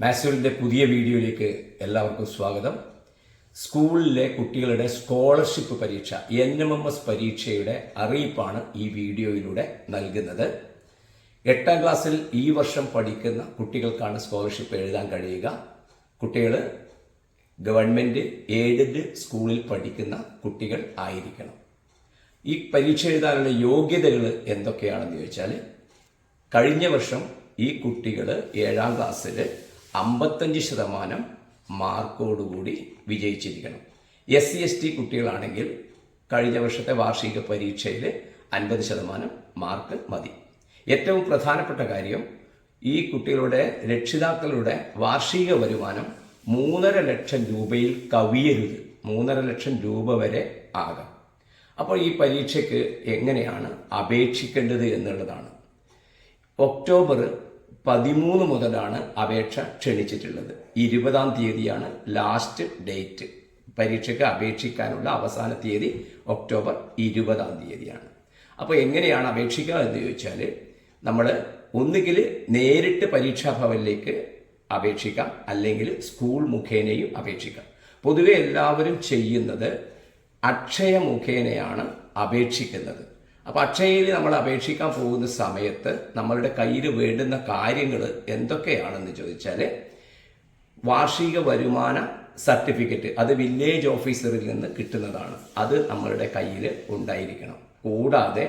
മാത്സുവിന്റെ പുതിയ വീഡിയോയിലേക്ക് എല്ലാവർക്കും സ്വാഗതം. സ്കൂളിലെ കുട്ടികളുടെ സ്കോളർഷിപ്പ് പരീക്ഷ എൻ എം എം എസ് പരീക്ഷയുടെ അറിയിപ്പാണ് ഈ വീഡിയോയിലൂടെ നൽകുന്നത്. എട്ടാം ക്ലാസ്സിൽ ഈ വർഷം പഠിക്കുന്ന കുട്ടികൾക്കാണ് സ്കോളർഷിപ്പ് എഴുതാൻ കഴിയുക. കുട്ടികൾ ഗവൺമെന്റ് എയ്ഡഡ് സ്കൂളിൽ പഠിക്കുന്ന കുട്ടികൾ ആയിരിക്കണം. ഈ പരീക്ഷ എഴുതാനുള്ള യോഗ്യതകൾ എന്തൊക്കെയാണെന്ന് ചോദിച്ചാൽ കഴിഞ്ഞ വർഷം ഈ കുട്ടികൾ ഏഴാം ക്ലാസ്സിൽ അമ്പത്തഞ്ച് ശതമാനം മാർക്കോടുകൂടി വിജയിച്ചിരിക്കണം. എസ് സി എസ് ടി കുട്ടികളാണെങ്കിൽ കഴിഞ്ഞ വർഷത്തെ വാർഷിക പരീക്ഷയിൽ അൻപത് ശതമാനം മാർക്ക് മതി. ഏറ്റവും പ്രധാനപ്പെട്ട കാര്യം ഈ കുട്ടികളുടെ രക്ഷിതാക്കളുടെ വാർഷിക വരുമാനം മൂന്നര ലക്ഷം രൂപയിൽ കവിയരുത്. മൂന്നര ലക്ഷം രൂപ വരെ ആകാം. അപ്പോൾ ഈ പരീക്ഷയ്ക്ക് എങ്ങനെയാണ് അപേക്ഷിക്കേണ്ടത് എന്നുള്ളതാണ്. ഒക്ടോബർ പതിമൂന്ന് മുതലാണ് അപേക്ഷ ക്ഷണിച്ചിട്ടുള്ളത്. ഇരുപതാം തീയതിയാണ് ലാസ്റ്റ് ഡേറ്റ് പരീക്ഷയ്ക്ക് അപേക്ഷിക്കാനുള്ള അവസാന തീയതി ഒക്ടോബർ ഇരുപതാം തീയതിയാണ്. അപ്പോൾ എങ്ങനെയാണ് അപേക്ഷിക്കുക എന്ന് ചോദിച്ചാൽ നമ്മൾ ഒന്നുകിൽ നേരിട്ട് പരീക്ഷാഭവനിലേക്ക് അപേക്ഷിക്കാം അല്ലെങ്കിൽ സ്കൂൾ മുഖേനയും അപേക്ഷിക്കാം. പൊതുവെ എല്ലാവരും ചെയ്യുന്നത് അക്ഷയ മുഖേനയാണ് അപേക്ഷിക്കുന്നത്. അപ്പോൾ അക്ഷയയിൽ നമ്മൾ അപേക്ഷിക്കാൻ പോകുന്ന സമയത്ത് നമ്മളുടെ കയ്യിൽ വേണ്ടുന്ന കാര്യങ്ങൾ എന്തൊക്കെയാണെന്ന് ചോദിച്ചാൽ വാർഷിക വരുമാന സർട്ടിഫിക്കറ്റ് അത് വില്ലേജ് ഓഫീസറിൽ നിന്ന് കിട്ടുന്നതാണ്. അത് നമ്മളുടെ കയ്യിൽ ഉണ്ടായിരിക്കണം. കൂടാതെ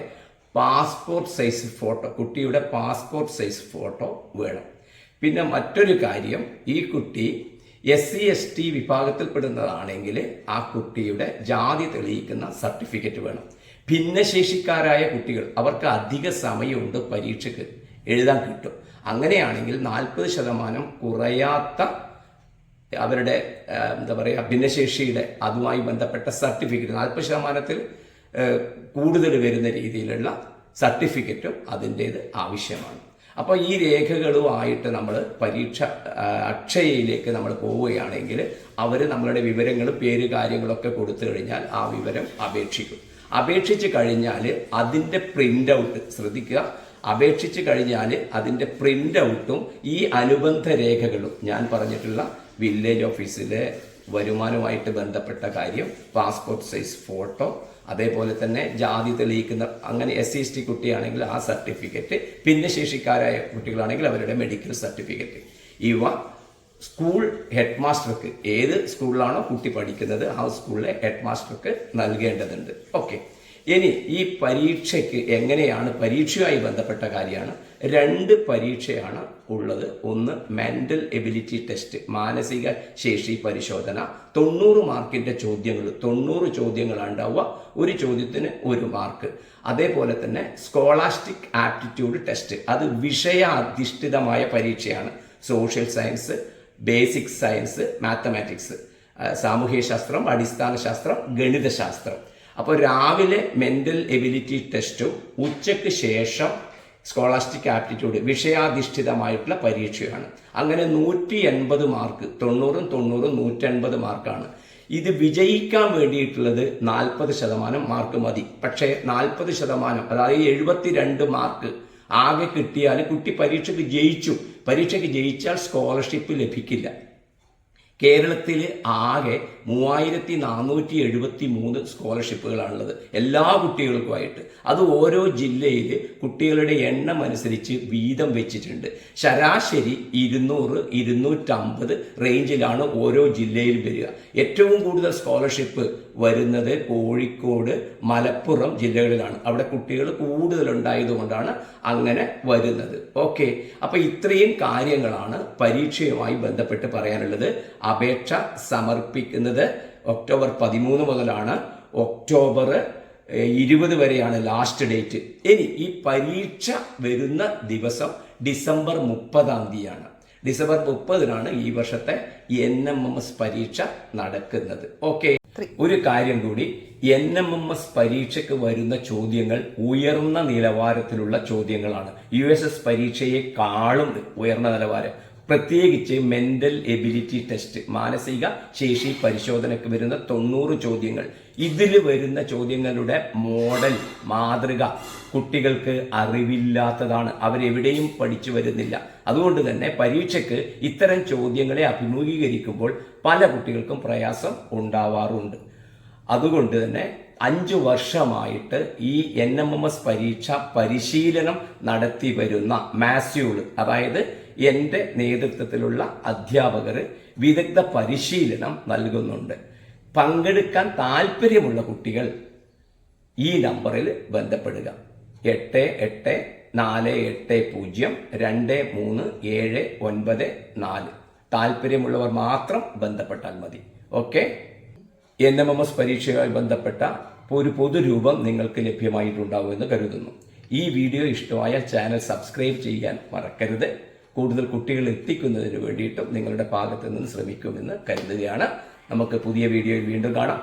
പാസ്പോർട്ട് സൈസ് ഫോട്ടോ കുട്ടിയുടെ പാസ്പോർട്ട് സൈസ് ഫോട്ടോ വേണം. പിന്നെ മറ്റൊരു കാര്യം ഈ കുട്ടി എസ് സി എസ് ടി വിഭാഗത്തിൽപ്പെടുന്നതാണെങ്കിൽ ആ കുട്ടിയുടെ ജാതി തെളിയിക്കുന്ന സർട്ടിഫിക്കറ്റ് വേണം. ഭിന്നശേഷിക്കാരായ കുട്ടികൾ അവർക്ക് അധിക സമയമുണ്ട് പരീക്ഷയ്ക്ക് എഴുതാൻ കിട്ടും. അങ്ങനെയാണെങ്കിൽ നാൽപ്പത് ശതമാനം കുറയാത്ത അവരുടെ എന്താ പറയുക ഭിന്നശേഷിയുടെ അതുമായി ബന്ധപ്പെട്ട സർട്ടിഫിക്കറ്റ് നാൽപ്പത് ശതമാനത്തിൽ കൂടുതൽ വരുന്ന രീതിയിലുള്ള സർട്ടിഫിക്കറ്റും അതിന്റേത് ആവശ്യമാണ്. അപ്പോൾ ഈ രേഖകളുമായിട്ട് നമ്മൾ പരീക്ഷ അക്ഷയയിലേക്ക് നമ്മൾ പോവുകയാണെങ്കിൽ അവർ നമ്മളുടെ വിവരങ്ങൾ പേര് കാര്യങ്ങളൊക്കെ കൊടുത്തു കഴിഞ്ഞാൽ ആ വിവരം അപേക്ഷിക്കും. അപേക്ഷിച്ച് കഴിഞ്ഞാൽ അതിന്റെ പ്രിന്റ് ഔട്ട് ശ്രദ്ധിക്കുക. അപേക്ഷിച്ച് കഴിഞ്ഞാൽ അതിന്റെ പ്രിന്റ് ഔട്ടും ഈ അനുബന്ധ രേഖകളും. ഞാൻ പറഞ്ഞിട്ടുള്ള വില്ലേജ് ഓഫീസിലെ വരുമാനവുമായിട്ട് ബന്ധപ്പെട്ട കാര്യം പാസ്പോർട്ട് സൈസ് ഫോട്ടോ അതേപോലെ തന്നെ ജാതി തെളിയിക്കുന്ന അങ്ങനെ എസ് സി എസ് ടി കുട്ടിയാണെങ്കിൽ ആ സർട്ടിഫിക്കറ്റ് ഭിന്നശേഷിക്കാരായ കുട്ടികളാണെങ്കിൽ അവരുടെ മെഡിക്കൽ സർട്ടിഫിക്കറ്റ്. ഇവ സ്കൂൾ ഹെഡ് മാസ്റ്റർക്ക് ഏത് സ്കൂളിലാണോ കുട്ടി പഠിക്കുന്നത് ആ സ്കൂളിലെ ഹെഡ് മാസ്റ്റർക്ക് നൽകേണ്ടതുണ്ട്. ഓക്കെ. ഇനി ഈ പരീക്ഷയ്ക്ക് എങ്ങനെയാണ് പരീക്ഷയുമായി ബന്ധപ്പെട്ട കാര്യമാണ്. രണ്ട് പരീക്ഷയാണ് ഉള്ളത്. ഒന്ന് മെന്റൽ എബിലിറ്റി ടെസ്റ്റ് മാനസിക ശേഷി പരിശോധന. തൊണ്ണൂറ് മാർക്കിന്റെ ചോദ്യങ്ങൾ തൊണ്ണൂറ് ചോദ്യങ്ങളാണ് ഉണ്ടാവുക ഒരു ചോദ്യത്തിന് ഒരു മാർക്ക്. അതേപോലെ തന്നെ സ്കോളാസ്റ്റിക് ആപ്റ്റിറ്റ്യൂഡ് ടെസ്റ്റ് അത് വിഷയാധിഷ്ഠിതമായ പരീക്ഷയാണ്. Social science basic science mathematics സാമൂഹ്യ ശാസ്ത്രം അടിസ്ഥാന ശാസ്ത്രം ഗണിതശാസ്ത്രം. അപ്പോൾ രാവിലെ മെന്റൽ എബിലിറ്റി ടെസ്റ്റും ഉച്ചയ്ക്ക് ശേഷം സ്കോളാസ്റ്റിക് ആപ്റ്റിറ്റ്യൂഡ് വിഷയാധിഷ്ഠിതമായിട്ടുള്ള പരീക്ഷയാണ്. അങ്ങനെ നൂറ്റി എൺപത് മാർക്ക് തൊണ്ണൂറും തൊണ്ണൂറും നൂറ്റൻപത് മാർക്കാണ്. ഇത് വിജയിക്കാൻ വേണ്ടിയിട്ടുള്ളത് നാൽപ്പത് ശതമാനം മാർക്ക് മതി. പക്ഷേ നാൽപ്പത് ശതമാനം അതായത് എഴുപത്തിരണ്ട് മാർക്ക് ആകെ കിട്ടിയാൽ കുട്ടി പരീക്ഷയ്ക്ക് ജയിച്ചു. പരീക്ഷയ്ക്ക് ജയിച്ചാൽ സ്കോളർഷിപ്പ് ലഭിക്കില്ല. കേരളത്തിൽ ആകെ മൂവായിരത്തി നാനൂറ്റി എഴുപത്തി മൂന്ന് സ്കോളർഷിപ്പുകളാണുള്ളത് എല്ലാ കുട്ടികൾക്കുമായിട്ട്. അത് ഓരോ ജില്ലയിൽ കുട്ടികളുടെ എണ്ണം അനുസരിച്ച് വീതം വെച്ചിട്ടുണ്ട്. ശരാശരി ഇരുന്നൂറ് ഇരുന്നൂറ്റമ്പത് റേഞ്ചിലാണ് ഓരോ ജില്ലയിൽ വരിക. ഏറ്റവും കൂടുതൽ സ്കോളർഷിപ്പ് വരുന്നത് കോഴിക്കോട് മലപ്പുറം ജില്ലകളിലാണ്. അവിടെ കുട്ടികൾ കൂടുതലുണ്ടായതുകൊണ്ടാണ് അങ്ങനെ വരുന്നത്. ഓക്കെ. അപ്പോൾ ഇത്രയും കാര്യങ്ങളാണ് പരീക്ഷയുമായി ബന്ധപ്പെട്ട് പറയാനുള്ളത്. അപേക്ഷ സമർപ്പിക്കുന്നത് ഒക്ടോബർ പതിമൂന്ന് മുതലാണ്. ഒക്ടോബർ ഇരുപത് വരെയാണ് ലാസ്റ്റ് ഡേറ്റ്. ഇനി ഈ പരീക്ഷ വരുന്ന ദിവസം ഡിസംബർ മുപ്പതാം തീയതിയാണ്. ഡിസംബർ മുപ്പതിനാണ് ഈ വർഷത്തെ എൻ എം എം എസ് പരീക്ഷ നടക്കുന്നത്. ഓക്കെ. ഒരു കാര്യം കൂടി. എൻ എം എം എസ് പരീക്ഷയ്ക്ക് വരുന്ന ചോദ്യങ്ങൾ ഉയർന്ന നിലവാരത്തിലുള്ള ചോദ്യങ്ങളാണ്. യു എസ് എസ് പരീക്ഷയെക്കാളും ഉയർന്ന നിലവാരം. പ്രത്യേകിച്ച് മെന്റൽ എബിലിറ്റി ടെസ്റ്റ് മാനസിക ശേഷി പരിശോധനയ്ക്ക് വരുന്ന തൊണ്ണൂറ് ചോദ്യങ്ങൾ. ഇതിൽ വരുന്ന ചോദ്യങ്ങളുടെ മോഡൽ മാതൃക കുട്ടികൾക്ക് അറിവില്ലാത്തതാണ്. അവരെവിടെയും പഠിച്ചു വരുന്നില്ല. അതുകൊണ്ട് തന്നെ പരീക്ഷയ്ക്ക് ഇത്തരം ചോദ്യങ്ങളെ അഭിമുഖീകരിക്കുമ്പോൾ പല കുട്ടികൾക്കും പ്രയാസം ഉണ്ടാവാറുണ്ട്. അതുകൊണ്ട് തന്നെ അഞ്ചു വർഷമായിട്ട് ഈ എൻ എം എം എസ് പരീക്ഷ പരിശീലനം നടത്തി വരുന്ന മാസ്യൂൾ അതായത് എന്റെ നേതൃത്വത്തിലുള്ള അധ്യാപകർ വിദഗ്ധ പരിശീലനം നൽകുന്നുണ്ട്. പങ്കെടുക്കാൻ താല്പര്യമുള്ള കുട്ടികൾ ഈ നമ്പറിൽ ബന്ധപ്പെടുക. എട്ട് എട്ട് നാല് എട്ട് പൂജ്യം രണ്ട് മൂന്ന് ഏഴ് ഒൻപത് നാല്. താല്പര്യമുള്ളവർ മാത്രം ബന്ധപ്പെട്ടാൽ മതി. Okay? N M M S പരീക്ഷയുമായി ബന്ധപ്പെട്ട ഒരു പൊതുരൂപം നിങ്ങൾക്ക് ലഭ്യമായിട്ടുണ്ടാവുമെന്ന് കരുതുന്നു. ഈ വീഡിയോ ഇഷ്ടമായാൽ ചാനൽ സബ്സ്ക്രൈബ് ചെയ്യാൻ മറക്കരുത്. കൂടുതൽ കുട്ടികൾ എത്തിക്കുന്നതിന് വേണ്ടിയിട്ടും നിങ്ങളുടെ ഭാഗത്ത് നിന്ന് ശ്രമിക്കുമെന്ന് കരുതുകയാണ്. നമുക്ക് പുതിയ വീഡിയോയിൽ വീണ്ടും കാണാം.